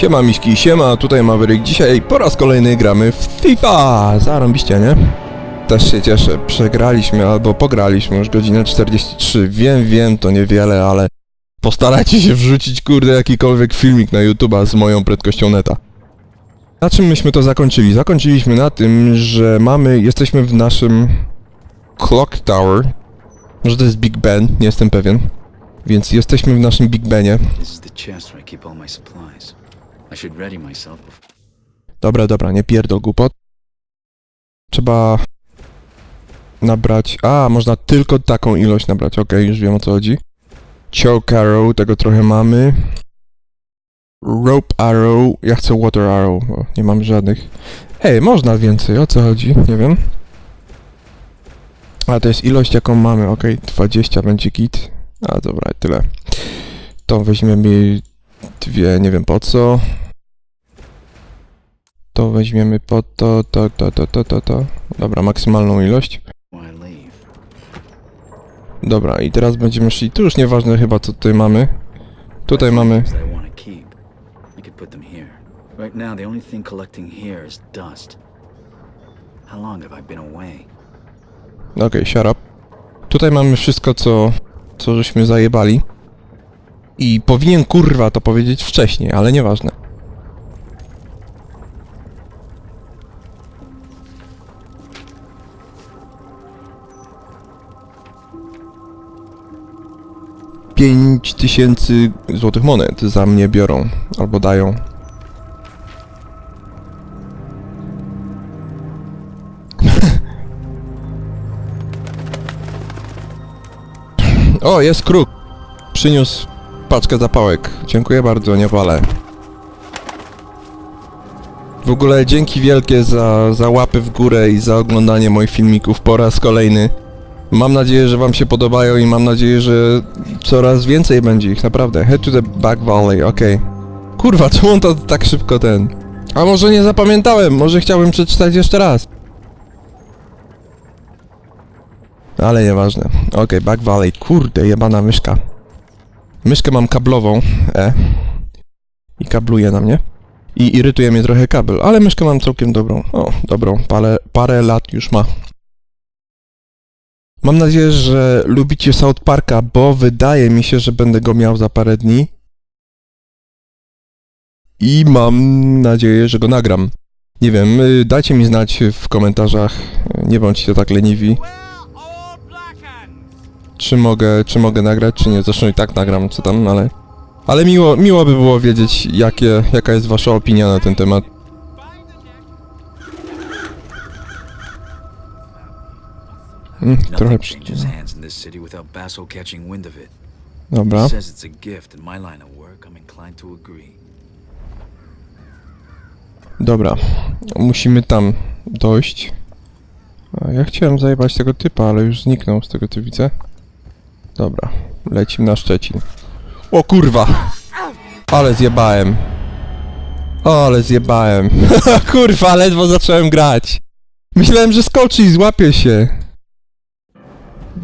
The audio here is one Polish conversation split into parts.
Siema Miśki, siema, tutaj Maverick. Dzisiaj po raz kolejny gramy w FIFA! Zarąbiście, nie? Też się cieszę. Przegraliśmy albo pograliśmy już godzinę 43. Wiem, wiem, to niewiele, ale postarajcie się wrzucić, kurde, jakikolwiek filmik na YouTube'a z moją prędkością neta. Na czym myśmy to zakończyli? Zakończyliśmy na tym, że mamy, jesteśmy w naszym Clock Tower. Może to jest Big Ben, nie jestem pewien. Więc jesteśmy w naszym Big Benie. This is the chest where I keep all my supplies. Dobra, dobra, nie pierdol głupot. Trzeba nabrać... A, można tylko taką ilość nabrać, okej, już wiem o co chodzi. Choke arrow, tego trochę mamy. Rope arrow, ja chcę water arrow, o, nie mam żadnych. Ej, można więcej, o co chodzi, nie wiem. A, to jest ilość jaką mamy, okej, 20 będzie git. A, dobra, tyle. To weźmiemy dwie, nie wiem po co. To weźmiemy po to, to, to, to, to, to, to. Dobra, maksymalną ilość. Dobra, i teraz będziemy szli. Tu już nieważne chyba co tutaj mamy. Tutaj mamy. Right now, the only thing collecting here is dust. How long have I been away? Okej, shut up. Tutaj mamy wszystko co. co żeśmy zajebali. I powinien kurwa to powiedzieć wcześniej, ale nieważne. Pięć tysięcy złotych monet za mnie biorą, albo dają. O, jest kruk. Przyniósł paczkę zapałek. Dziękuję bardzo, nie walę. W ogóle dzięki wielkie za, za łapy w górę i za oglądanie moich filmików po raz kolejny. Mam nadzieję, że wam się podobają i mam nadzieję, że coraz więcej będzie ich, naprawdę. Head to the back valley, okej. Kurwa, czemu on to tak szybko ten... A może nie zapamiętałem, może chciałbym przeczytać jeszcze raz. Ale nieważne. Okej, Back Valley. Kurde, jebana myszka. Myszkę mam kablową. E. I kabluje na mnie. I irytuje mnie trochę kabel, ale myszkę mam całkiem dobrą. O, dobrą. Parę, parę lat już ma. Mam nadzieję, że lubicie South Parka, bo wydaje mi się, że będę go miał za parę dni. I mam nadzieję, że go nagram. Nie wiem, y, dajcie mi znać w komentarzach. Nie bądźcie tak leniwi. Czy mogę, czy mogę nagrać, czy nie. Zresztą i tak nagram, co tam, ale... Ale miło, miło by było wiedzieć, jakie, jaka jest wasza opinia na ten temat. Mm, trochę... Nothing przy- changes hands in this city without Basso catching wind of it. Dobra. Dobra. Musimy tam dojść. Ja chciałem zajebać tego typa, ale już zniknął z tego co widzę. Dobra. Lecimy na Szczecin. O kurwa! Ale zjebałem. O, ale zjebałem. kurwa, ledwo zacząłem grać. Myślałem, że skoczy i złapie się.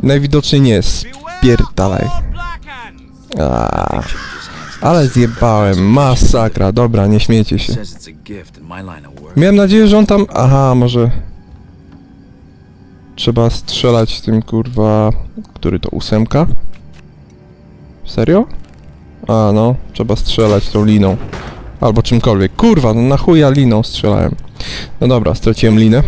Najwidoczniej nie. Spierdalaj. A, Changes hands. in ale zjebałem. Masakra. Dobra, nie śmiejcie się. Miałem nadzieję, że on tam... Aha, może... Trzeba strzelać tym, kurwa... Który to? Ósemka? Serio? A, no. Trzeba strzelać tą liną. Albo czymkolwiek. Kurwa, no na chuja liną strzelałem. No dobra, straciłem linę.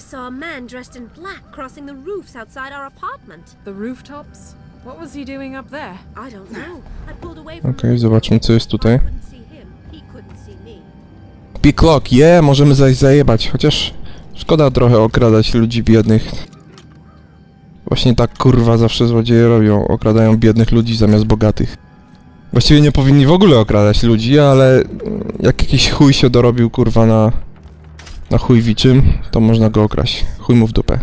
I saw a man dressed in black crossing the roofs outside our apartment. The rooftops? What was he doing up there? I don't know. I pulled away from Okej, the zobaczmy co jest tutaj. Piklok, je, yeah, możemy zaś zajebać, chociaż szkoda trochę okradać ludzi biednych. Właśnie tak kurwa zawsze złodzieje robią, okradają biednych ludzi zamiast bogatych. Właściwie nie powinni w ogóle okradać ludzi, ale jak jakiś chuj się dorobił kurwa na... na chuj wiczym, to można go okraść. Chuj mu w dupę.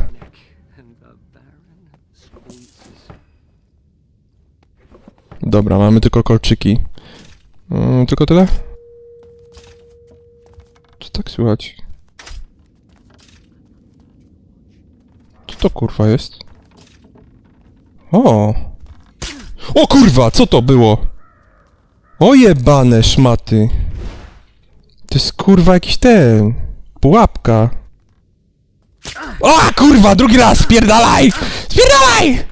Dobra, mamy tylko kolczyki. Mm, tylko tyle? Co tak słychać? Co to kurwa jest? O! O kurwa, co to było? O jebane szmaty. To jest kurwa jakiś ten. Pułapka. O kurwa, drugi raz, spierdalaj! Spierdalaj!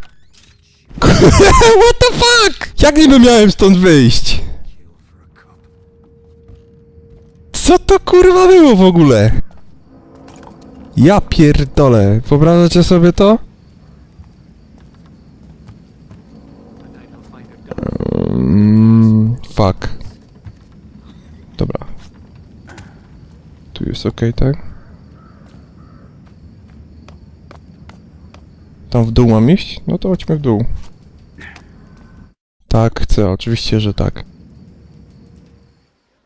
What the fuck? Jak niby miałem stąd wyjść? Co to kurwa było w ogóle? Ja pierdolę. Wyobrażacie sobie to? Mm, fuck. Dobra. Tu jest ok, tak? Tam w dół mam iść? No to chodźmy w dół. Tak, chcę, oczywiście, że tak.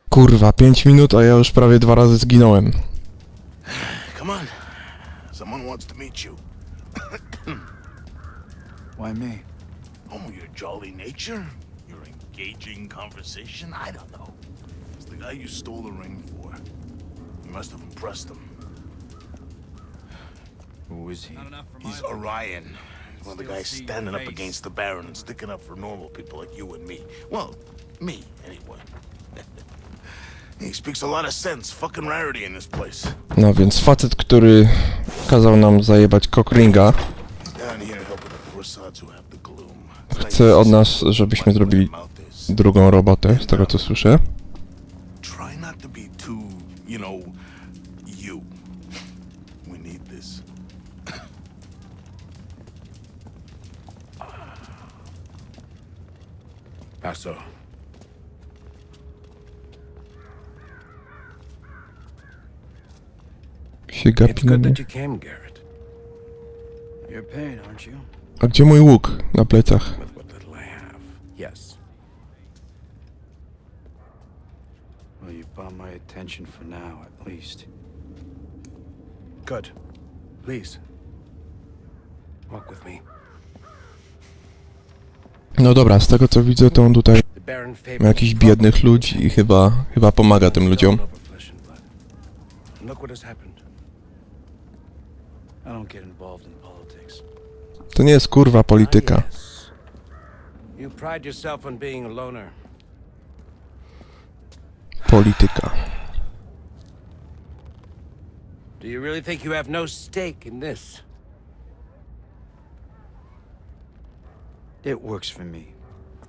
Kurwa, 5 minut, a ja już prawie dwa razy zginąłem. Come on. Someone wants to meet you. Why me? Oh, your jolly nature? Your engaging conversation? I don't know. It's the guy you stole the ring for. You must have impressed him. Who is he? He's Orion. One of the guys standing up against the Baron and sticking up for normal people like you and me. Well, me, anyway. he speaks a lot of sense. Fucking rarity in this place. No więc facet, który kazał nam zajebać gloom. chce od nas, żebyśmy zrobili drugą robotę, z tego co słyszę. Gapi na mnie. A gdzie mój łuk? Na plecach. with what little I have. Yes. Well, you've bought my attention for now, at least. Good. Please. Walk with me. No dobra, z tego co widzę, to on tutaj ma jakichś biednych ludzi i chyba, chyba pomaga tym ludziom. look what has happened. I don't get involved in politics. To nie jest kurwa polityka. Polityka. Do you really think you have no stake in this? It works for me.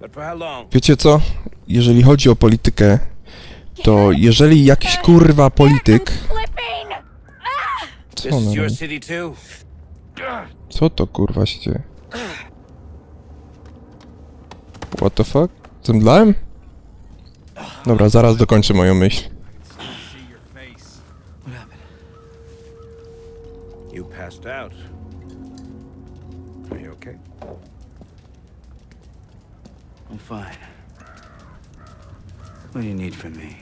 But for how long? Wiecie co? Jeżeli chodzi o politykę, to jeżeli jakiś kurwa polityk... Co ona robi? too? Co to kurwa się dzieje? What the fuck? Zemdlałem? Dobra, zaraz dokończę moją myśl. What happened? You passed out. Are you okay? I'm fine. What do you need from me?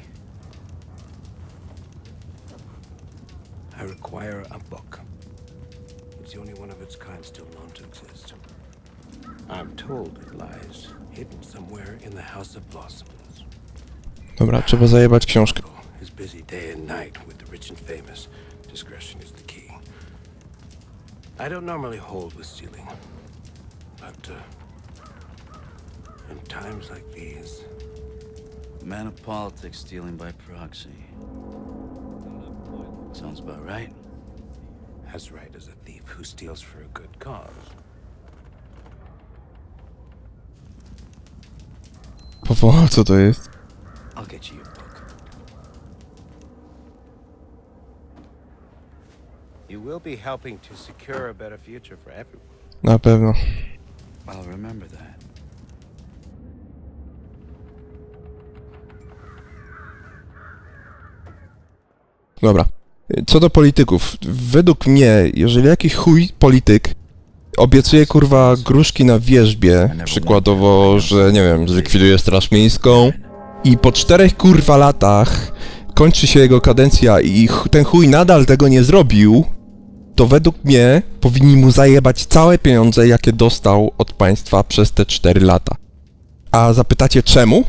I require a book. It's the only one of its kind still known to exist. I'm told it lies hidden somewhere in the House of Blossoms. Dobra, trzeba zajebać książkę. is busy day and night with the rich and famous. Discretion is the key. I don't normally hold with stealing, but uh, in times like these, Man of politics stealing by proxy. Sounds about right. as right as a thief who steals for a good cause. Powoła, co to jest? I'll get you your book. You will be helping to secure a better future for everyone. Na pewno. I'll remember that. Co do polityków. Według mnie, jeżeli jakiś chuj polityk obiecuje kurwa gruszki na wierzbie, przykładowo, że nie wiem, zlikwiduje straż miejską i po czterech kurwa latach kończy się jego kadencja i ch- ten chuj nadal tego nie zrobił, to według mnie powinni mu zajebać całe pieniądze, jakie dostał od państwa przez te 4 lata. A zapytacie czemu?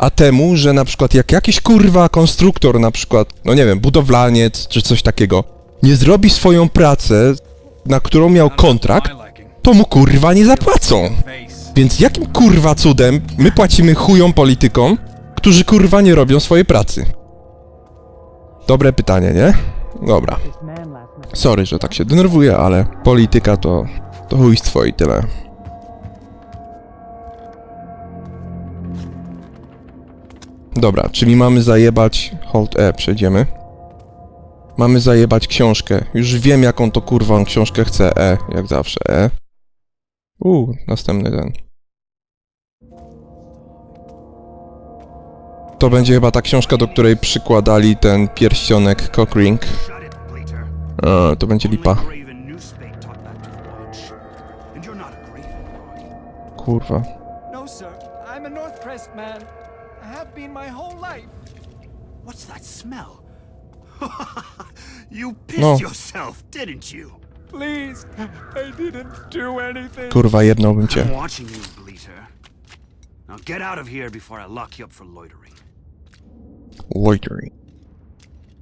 A temu, że na przykład jak jakiś kurwa konstruktor, na przykład, no nie wiem, budowlaniec czy coś takiego, nie zrobi swoją pracę, na którą miał kontrakt, to mu kurwa nie zapłacą. Więc jakim kurwa cudem my płacimy chujom politykom, którzy kurwa nie robią swojej pracy? Dobre pytanie, nie? Dobra. Sorry, że tak się denerwuję, ale polityka to... to chujstwo i tyle. Dobra, czyli mamy zajebać... Hold E, przejdziemy. Mamy zajebać książkę. Już wiem, jaką to kurwą książkę chcę. E, jak zawsze. E. Uuu, następny ten. To będzie chyba ta książka, do której przykładali ten pierścionek Cockring. A, to będzie lipa. Only you pissed No. yourself, didn't you? Please, I didn't do anything. Kurwa, jednąłbym cię. I'm watching you, Bleater. Now get out of here before I lock you up for loitering. Loitering.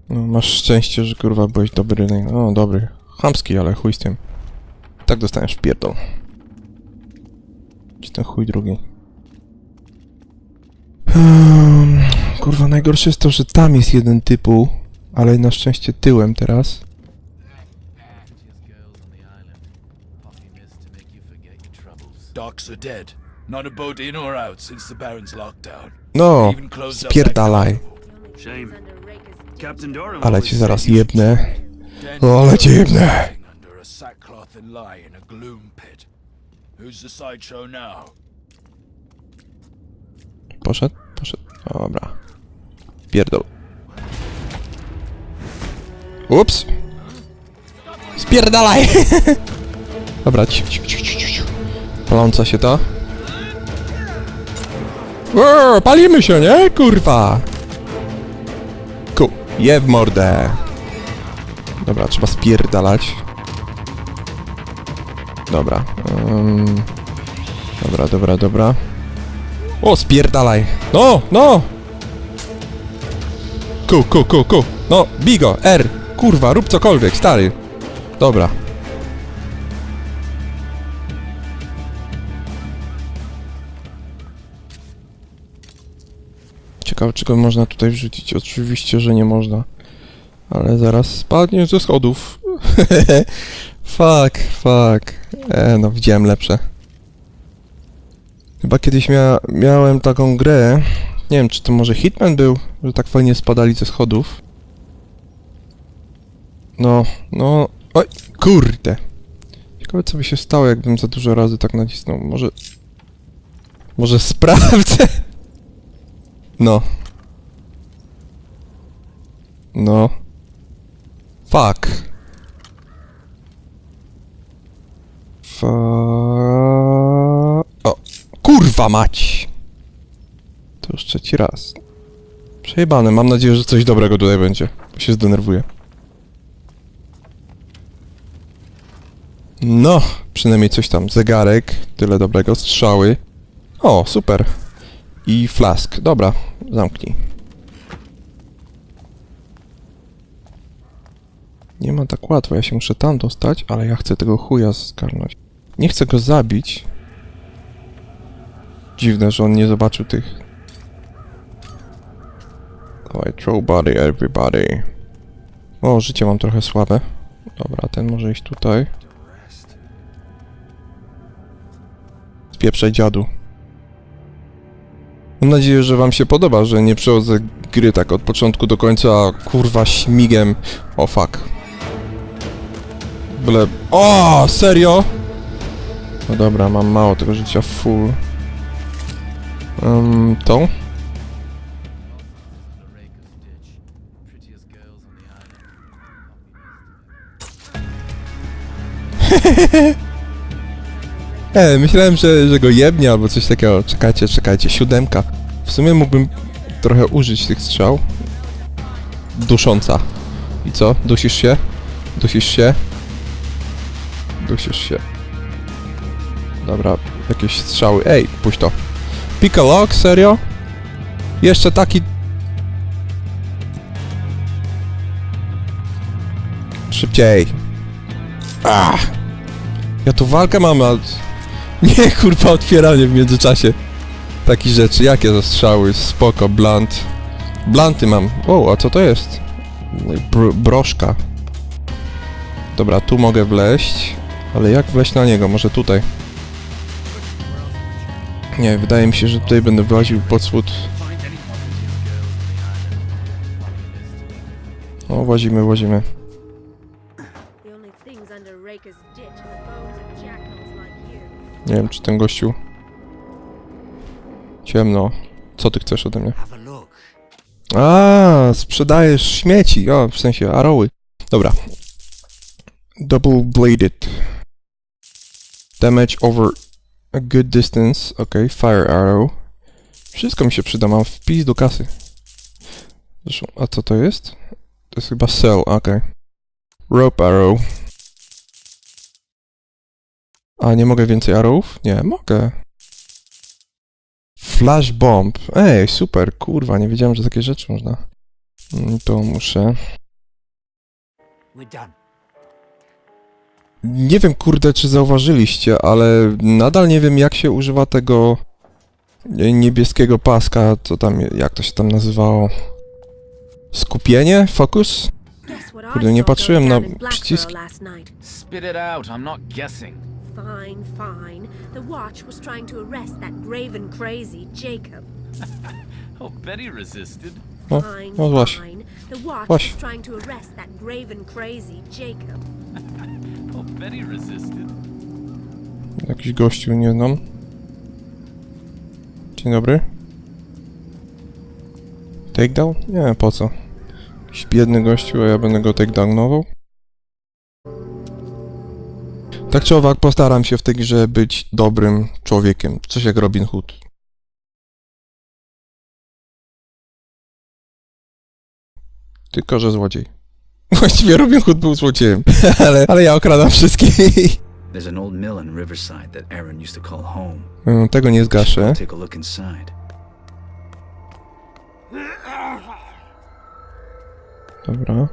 No, masz szczęście, że kurwa byłeś dobry. No, dobry. Chamski, ale chuj z tym. Tak dostaniesz w pierdol. Czy ten chuj drugi? Hmm, kurwa, najgorsze jest to, że tam jest jeden typu, ale na szczęście tyłem teraz. Docks are dead. Not a boat in or out since the Baron's lockdown. No, spierdalaj. Ale cię zaraz. Ten O, ale sideshow now? Poszedł? Poszedł. Dobra. Pierdol. Ups. Spierdalaj! Dobra, ciu, ciu. Paląca się to. O, palimy się, nie? Kurwa! Ku, je w mordę. Dobra, trzeba spierdalać. Dobra. Um, dobra, dobra, dobra. O, spierdalaj! No, no! Ku, ku, ku, ku. No, bigo, R. Kurwa, rób cokolwiek, stary. Dobra. Ciekawe, czego można tutaj wrzucić. Oczywiście, że nie można. Ale zaraz spadnie ze schodów. fuck, fuck. E, no, widziałem lepsze. Chyba kiedyś mia miałem taką grę. Nie wiem, czy to może Hitman był, że tak fajnie spadali ze schodów. No, no. Oj, kurde. Ciekawe, co by się stało, jakbym za dużo razy tak nacisnął. Może. Może sprawdzę. No. No. Fuck. Fa... O, kurwa mać! To już trzeci raz. Przejebane, mam nadzieję, że coś dobrego tutaj będzie. Się zdenerwuję. No, przynajmniej coś tam. Zegarek, tyle dobrego, strzały. O, super. I flask. Dobra, zamknij. Nie ma tak łatwo, ja się muszę tam dostać, ale ja chcę tego chuja skarnąć. Nie chcę go zabić. Dziwne, że on nie zobaczył tych. Dawaj, throw body everybody. O, życie mam trochę słabe. Dobra, ten może iść tutaj. Spieprzaj dziadu. Mam nadzieję, że wam się podoba, że nie przechodzę gry tak od początku do końca, kurwa śmigiem. O fuck. Byle... O, serio? No dobra, mam mało tego życia, full. Um, tą? E, myślałem, że, że go jebnie albo coś takiego. Czekajcie, czekajcie, siódemka. W sumie mógłbym trochę użyć tych strzał. Dusząca. I co? Dusisz się? Dusisz się? Dusisz się. Dobra, jakieś strzały. Ej, puść to. Piccolo, serio? Jeszcze taki... Szybciej. Ah. Ja tu walkę mam, a... Nie, kurwa, otwieranie w międzyczasie. Takich rzeczy, jakie zastrzały, spoko, blunt. Blunty mam. O, a co to jest? Br broszka. Dobra, tu mogę wleść. Ale jak wleść na niego? Może tutaj? Nie, wydaje mi się, że tutaj będę wyłaził pod spód. O, łazimy, łazimy. Nie wiem, czy ten gościu... Ciemno. Co ty chcesz ode mnie? A, sprzedajesz śmieci. O, w sensie aroły. Dobra. Double bladed. Damage over a good distance. Ok, fire arrow. Wszystko mi się przyda, mam wpis do kasy. Zresztą, a co to jest? To jest chyba cell, ok. Rope arrow. A, nie mogę więcej arrowów? Nie, mogę. Flash bomb. Ej, super, kurwa, nie wiedziałem, że takie rzeczy można. Mm, To muszę. We're done. Nie wiem, kurde, czy zauważyliście, ale nadal nie wiem, jak się używa tego e, niebieskiego paska, co tam, jak to się tam nazywało? Skupienie? Fokus? Kurde, nie patrzyłem na przyciski. Spit it out. I'm not guessing. Fine, fine. The Watch was trying to arrest that graven crazy Jacob. Oh, Betty resisted. O, Fine, no właśnie. fine. The Watch was trying to arrest that graven crazy Jacob. Oh, Betty resisted. Jakiś gościu, nie znam. Dzień dobry. Takedown? Nie, po co? Jakiś biedny gościu, a ja będę go takedownował? Tak czy owak, postaram się w tej grze być dobrym człowiekiem. Coś jak Robin Hood. Tylko, że złodziej. Właściwie Robin Hood był złodziejem, ale, ale ja okradam wszystkich. There's an old mill in Riverside that Aaron used to call home. Mm, Tego nie zgaszę. Take a look inside. Dobra.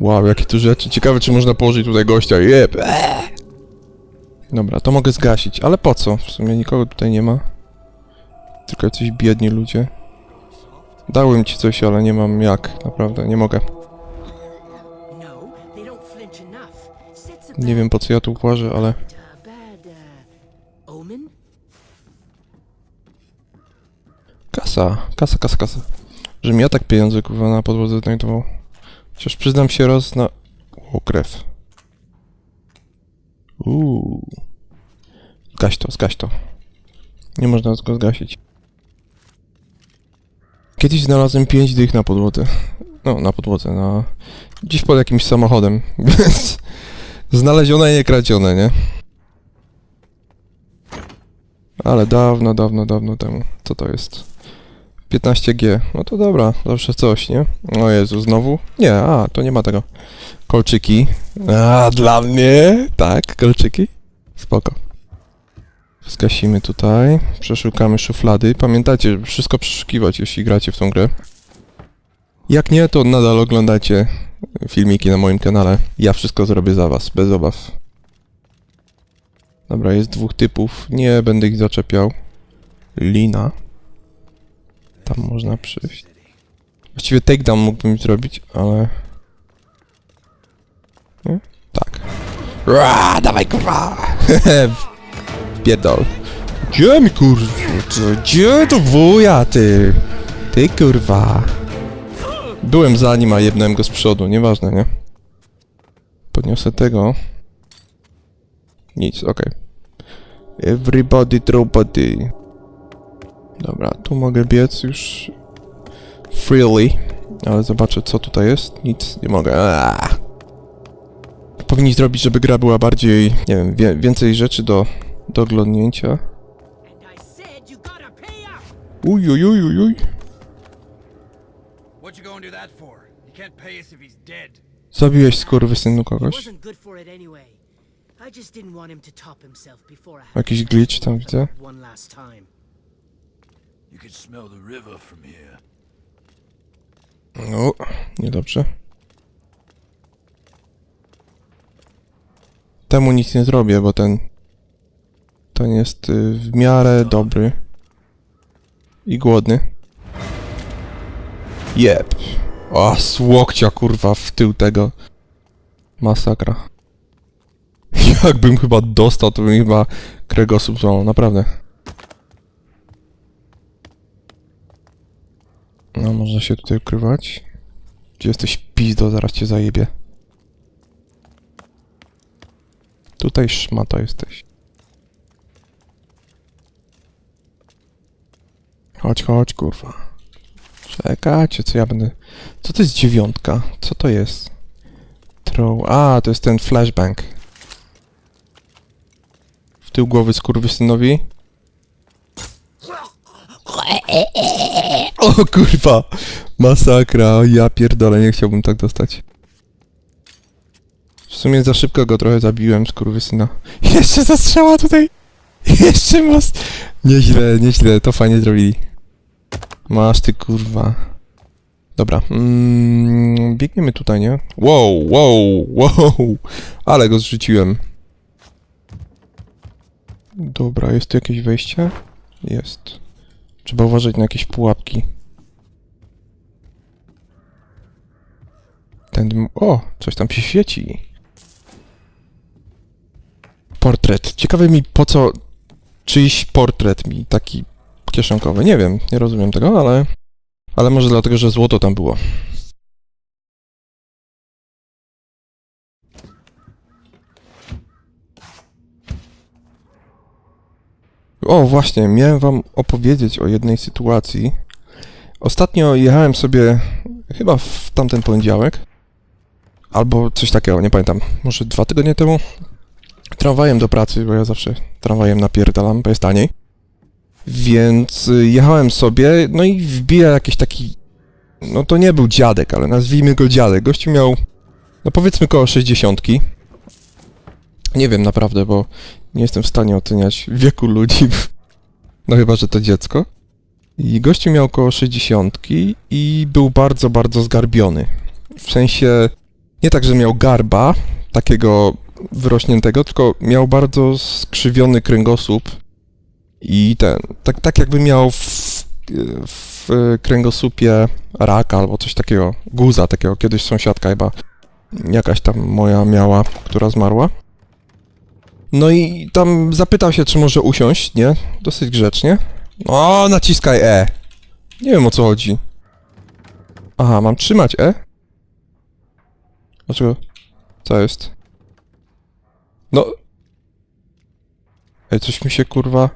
Wow, jakie tu rzeczy. Ciekawe, czy można położyć tutaj gościa. Jeb. Dobra, to mogę zgasić, ale po co? W sumie nikogo tutaj nie ma. Tylko jacyś biedni ludzie. Dałem ci coś, ale nie mam jak. Naprawdę, nie mogę. Nie wiem, po co ja tu włażę, ale... Kasa, kasa, kasa, kasa. Żebym ja tak pieniądze kurwa na podłodze znajdował. Chociaż przyznam się raz na... O, krew. Uuu. Zgaś to, zgaś to. Nie można go zgasić. Kiedyś znalazłem pięć dych na podłodze. No, na podłodze, na... Gdzieś pod jakimś samochodem, więc... Znalezione, nie kradzione, nie? Ale dawno, dawno, dawno temu. Co to jest? 15G. No to dobra, zawsze coś, nie? O Jezu, znowu? Nie, a, to nie ma tego. Kolczyki. A, dla mnie? Tak, kolczyki. Spoko. Zgasimy tutaj. Przeszukamy szuflady. Pamiętajcie, żeby wszystko przeszukiwać, jeśli gracie w tą grę. Jak nie, to nadal oglądacie filmiki na moim kanale. Ja wszystko zrobię za was, bez obaw. Dobra, jest dwóch typów. Nie będę ich zaczepiał. Lina. Tam można przyjść. Właściwie takedown mógłbym zrobić, ale... Nie? Tak. Ra, dawaj kurwa! Pierdol. Gdzie mi kurwa? Gdzie to wuja ty? Ty kurwa. Byłem za nim, a jebnąłem go z przodu, nieważne, nie? Podniosę tego. Nic, okej. Everybody throw body. Dobra, tu mogę biec już freely, ale zobaczę co tutaj jest. Nic nie mogę. Aaaa. Powinni zrobić, żeby gra była bardziej, nie wiem, wie, więcej rzeczy do, do oglądnięcia. Uj, uj, uj, uj, uj. Zabiłeś skurwysynu kogoś? Jakiś glitch tam widzę. You can smell the river from here. No, niedobrze. temu nic nie zrobię, bo ten... Ten jest y, w miarę dobry. I głodny. Jeb. O, z łokcia, kurwa, w tył tego. Masakra. Jakbym chyba dostał, to bym chyba kręgosłup złamał, naprawdę. No, można się tutaj ukrywać. Gdzie jesteś pizdo, zaraz cię zajebie. Tutaj szmata jesteś. Chodź, chodź, kurwa. Czekajcie, co ja będę... Co to jest dziewiątka? Co to jest? Throw... A, to jest ten flashbang. W tył głowy skurwysynowi. O kurwa! Masakra, ja pierdolę, nie chciałbym tak dostać. W sumie za szybko go trochę zabiłem, skurwysyna. Jeszcze zastrzała tutaj! Jeszcze most! Nieźle, nieźle, to fajnie zrobili. Masz ty kurwa. Dobra, mm, biegniemy tutaj, nie? Wow, wow, wow! Ale go zrzuciłem. Dobra, jest tu jakieś wejście? Jest. Trzeba uważać na jakieś pułapki. Ten... O! Coś tam się świeci. Portret. Ciekawe mi po co czyjś portret mi taki kieszonkowy. Nie wiem, nie rozumiem tego, ale... Ale może dlatego, że złoto tam było. O, właśnie, miałem wam opowiedzieć o jednej sytuacji. Ostatnio jechałem sobie, chyba w tamten poniedziałek, albo coś takiego, nie pamiętam, może dwa tygodnie temu, tramwajem do pracy, bo ja zawsze tramwajem napierdalam, bo jest taniej. Więc y, jechałem sobie, no i wbija jakiś taki, no to nie był dziadek, ale nazwijmy go dziadek. Gościu miał, no powiedzmy koło 60. Nie wiem naprawdę, bo nie jestem w stanie oceniać wieku ludzi. No chyba, że to dziecko. I gościu miał około 60 i był bardzo, bardzo zgarbiony. W sensie, nie tak, że miał garba, takiego wyrośniętego, tylko miał bardzo skrzywiony kręgosłup i ten, tak, tak jakby miał w, w kręgosłupie raka albo coś takiego, guza takiego, kiedyś sąsiadka chyba jakaś tam moja miała, która zmarła. No i tam zapytał się, czy może usiąść, nie? Dosyć grzecznie. O, naciskaj E. Nie wiem o co chodzi. Aha, mam trzymać E? Dlaczego? Co jest? No. Ej, coś mi się kurwa...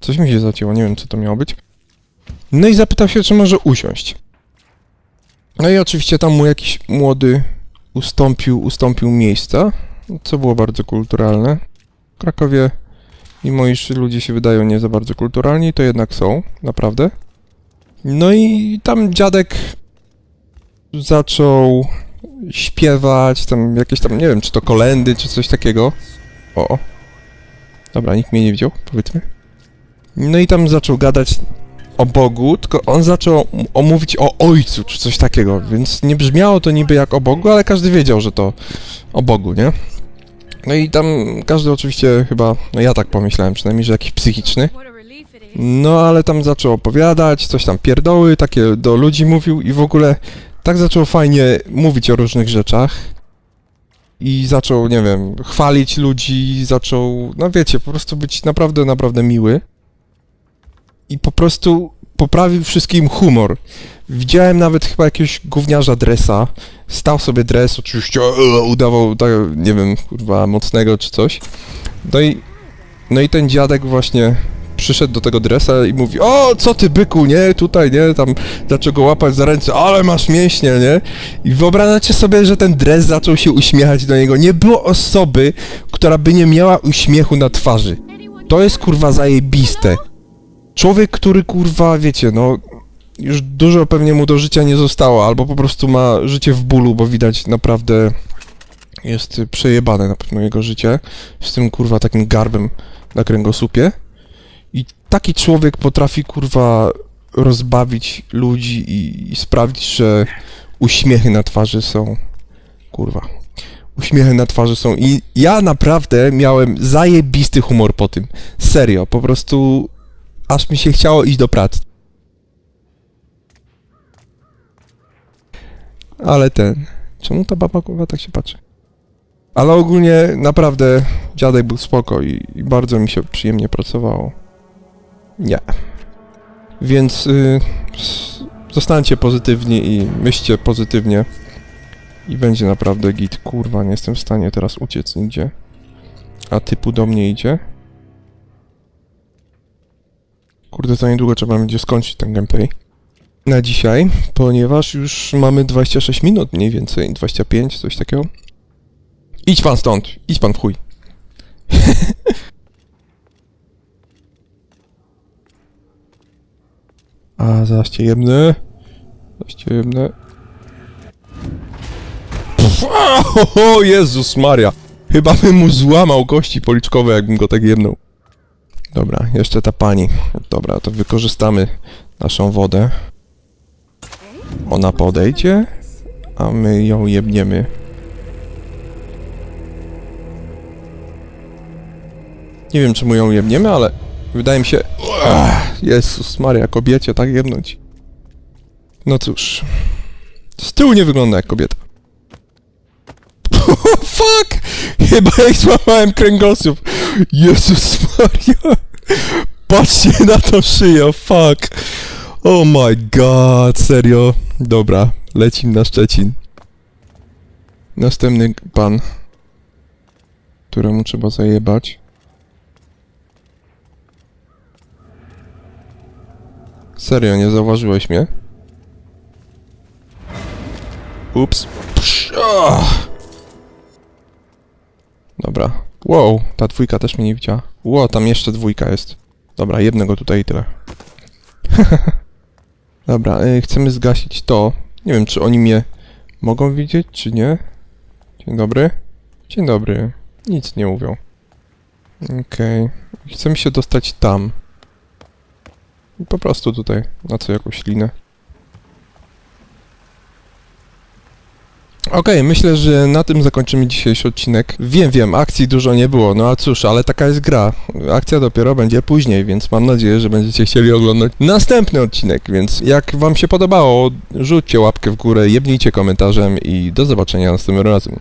Coś mi się zacięło, nie wiem co to miało być. No i zapytał się, czy może usiąść. No i oczywiście tam mu jakiś młody ustąpił, ustąpił miejsca, co było bardzo kulturalne. W Krakowie, mimo iż ludzie się wydają nie za bardzo kulturalni, to jednak są, naprawdę. No i tam dziadek zaczął śpiewać, tam jakieś tam, nie wiem, czy to kolendy, czy coś takiego. O, o. Dobra, nikt mnie nie widział, powiedzmy. No i tam zaczął gadać o Bogu, tylko on zaczął omówić o Ojcu, czy coś takiego, więc nie brzmiało to niby jak o Bogu, ale każdy wiedział, że to o Bogu, nie? No i tam każdy oczywiście chyba, no ja tak pomyślałem przynajmniej, że jakiś psychiczny. No ale tam zaczął opowiadać, coś tam pierdoły, takie do ludzi mówił i w ogóle tak zaczął fajnie mówić o różnych rzeczach. I zaczął, nie wiem, chwalić ludzi, zaczął, no wiecie, po prostu być naprawdę, naprawdę miły. I po prostu poprawił wszystkim humor. Widziałem nawet chyba jakiegoś gówniarza dresa. Stał sobie dres, oczywiście udawał, tak, nie wiem, kurwa, mocnego czy coś. No i, no i ten dziadek właśnie przyszedł do tego dresa i mówi O, co ty byku, nie? Tutaj, nie? Tam zaczął go łapać za ręce, ale masz mięśnie, nie? I wyobrażacie sobie, że ten dres zaczął się uśmiechać do niego. Nie było osoby, która by nie miała uśmiechu na twarzy. To jest kurwa zajebiste. Człowiek, który kurwa, wiecie, no już dużo pewnie mu do życia nie zostało, albo po prostu ma życie w bólu, bo widać naprawdę jest przejebane na pewno jego życie z tym kurwa takim garbem na kręgosłupie. I taki człowiek potrafi kurwa rozbawić ludzi i, i sprawić, że uśmiechy na twarzy są kurwa. uśmiechy na twarzy są i ja naprawdę miałem zajebisty humor po tym. Serio, po prostu aż mi się chciało iść do pracy. Ale ten... Czemu ta baba kurwa tak się patrzy? Ale ogólnie naprawdę dziadek był spoko i, i bardzo mi się przyjemnie pracowało. Nie. Więc y, s- zostańcie pozytywni i myślcie pozytywnie. I będzie naprawdę git. Kurwa, nie jestem w stanie teraz uciec nigdzie. A typu do mnie idzie. Kurde, za niedługo trzeba będzie skończyć ten gameplay. Na dzisiaj, ponieważ już mamy 26 minut mniej więcej, 25, coś takiego. Idź pan stąd, idź pan w chuj. A, zaraz cię jebnę. Zaraz cię jebnę. Pff, Jezus Maria. Chyba bym mu złamał kości policzkowe, jakbym go tak jebnął. Dobra, jeszcze ta pani. Dobra, to wykorzystamy naszą wodę. Ona podejdzie, a my ją jebniemy. Nie wiem, czemu ją jebniemy, ale wydaje mi się... Ach, Jezus Maria, kobiecie tak jebnąć. No cóż. Z tyłu nie wygląda jak kobieta. Fuck! Chyba jej złamałem kręgosłup. Jezus Maria. Patrzcie na tą szyję, fuck. Oh my god, serio. Dobra, lecim na Szczecin. Następny pan, któremu trzeba zajebać. Serio, nie zauważyłeś mnie? Ups. Psz, ah. Dobra. Wow, ta dwójka też mnie nie widziała. Wow, tam jeszcze dwójka jest. Dobra, jednego tutaj i tyle. Dobra, y, chcemy zgasić to. Nie wiem, czy oni mnie mogą widzieć, czy nie. Dzień dobry. Dzień dobry. Nic nie mówią. Okej. Chcemy się dostać tam. I po prostu tutaj, na co jakąś linę. Okej, myślę, że na tym zakończymy dzisiejszy odcinek. Wiem, wiem, akcji dużo nie było, no a cóż, ale taka jest gra. Akcja dopiero będzie później, więc mam nadzieję, że będziecie chcieli oglądać następny odcinek, więc jak wam się podobało, rzućcie łapkę w górę, jebnijcie komentarzem i do zobaczenia następnym razem.